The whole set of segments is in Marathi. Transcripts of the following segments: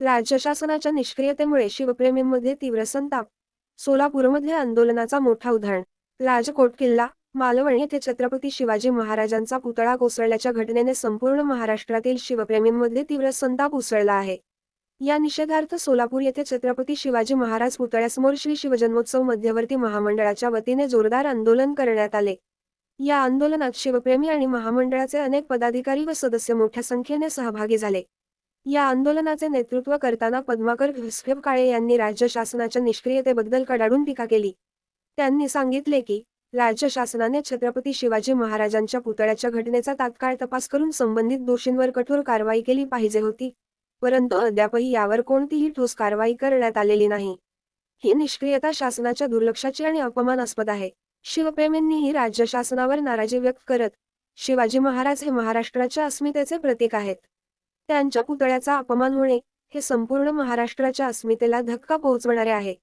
राज्य शासनाच्या निष्क्रियतेमुळे शिवप्रेमींमध्ये तीव्र संताप. सोलापूरमध्ये आंदोलनाचा मोठा उदाहरण राजकोट किल्ला मालवण येथे छत्रपती शिवाजी महाराजांचा पुतळा कोसळल्याच्या घटनेने संपूर्ण महाराष्ट्रातील शिवप्रेमींमध्ये तीव्र संताप उसळला आहे. या निषेधार्थ सोलापूर येथे छत्रपती शिवाजी महाराज पुतळ्यासमोर श्री शिवजन्मोत्सव मध्यवर्ती महामंडळाच्या वतीने जोरदार आंदोलन करण्यात आले. या आंदोलनात शिवप्रेमी आणि महामंडळाचे अनेक पदाधिकारी व सदस्य मोठ्या संख्येने सहभागी झाले. या आंदोलनाचे नेतृत्व करताना पद्माकर घुसखेप काळे यांनी राज्य शासनाच्या निष्क्रियतेबद्दल कडाडून टीका केली. त्यांनी सांगितले की राज्य शासनाने छत्रपती शिवाजी महाराजांच्या पुतळ्याच्या घटनेचा तात्काळ तपास करून संबंधित दोषींवर कठोर कारवाई केली पाहिजे होती. परंतु अद्यापही यावर कोणतीही ठोस कारवाई करण्यात आलेली नाही. ही निष्क्रियता शासनाच्या दुर्लक्षाची आणि अपमानास्पद आहे. शिवप्रेमींनीही राज्य शासनावर नाराजी व्यक्त करत शिवाजी महाराज हे महाराष्ट्राच्या अस्मितेचे प्रतीक आहेत. त्यांच्या पुतळ्याचा अपमान होणे हे संपूर्ण महाराष्ट्राच्या अस्मितेला धक्का पोहोचवणारे आहे.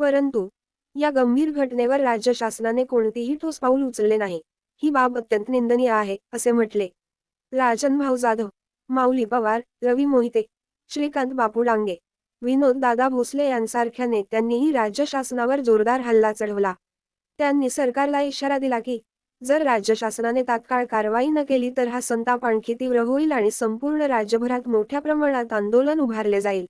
परंतु या गंभीर घटनेवर राज्य शासनाने कोणतीही ठोस पाऊल उचलले नाही. ही बाब अत्यंत निंदनीय आहे असे म्हटले. राजन भाऊ जाधव माऊली पवार रवी मोहिते श्रीकांत बापू डांगे विनोद दादा भोसले यांसारख्या नेत्यांनीही राज्य शासनावर जोरदार हल्ला चढवला. त्यांनी सरकारला इशारा दिला की जर राज्य शासनाने तात्काळ कारवाई न केली तर हा संताप आणखी तीव्र होईल आणि संपूर्ण राज्यभरात मोठ्या प्रमाणात आंदोलन उभारले जाईल.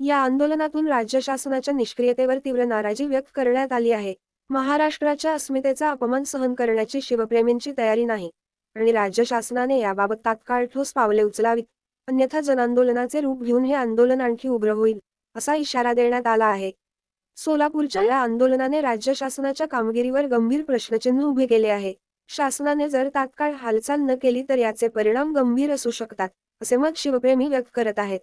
या आंदोलनातून राज्य शासनाच्या निष्क्रियतेवर तीव्र नाराजी व्यक्त करण्यात आली आहे. महाराष्ट्राच्या अस्मितेचा अपमान सहन करण्याची शिवप्रेमींची तयारी नाही आणि राज्य शासनाने याबाबत तात्काळ ठोस पावले उचलावीत. अन्यथा जनआंदोलनाचे रूप घेऊन हे आंदोलन आणखी उग्र होईल असा इशारा देण्यात आला आहे. सोलापूरच्या या आंदोलनाने राज्य शासनाच्या कामगिरीवर गंभीर प्रश्नचिन्ह उभे केले आहे. शासनाने जर तात्काळ हालचाल न केली तर याचे परिणाम गंभीर असू शकतात असे मत शिवप्रेमी व्यक्त करत आहेत.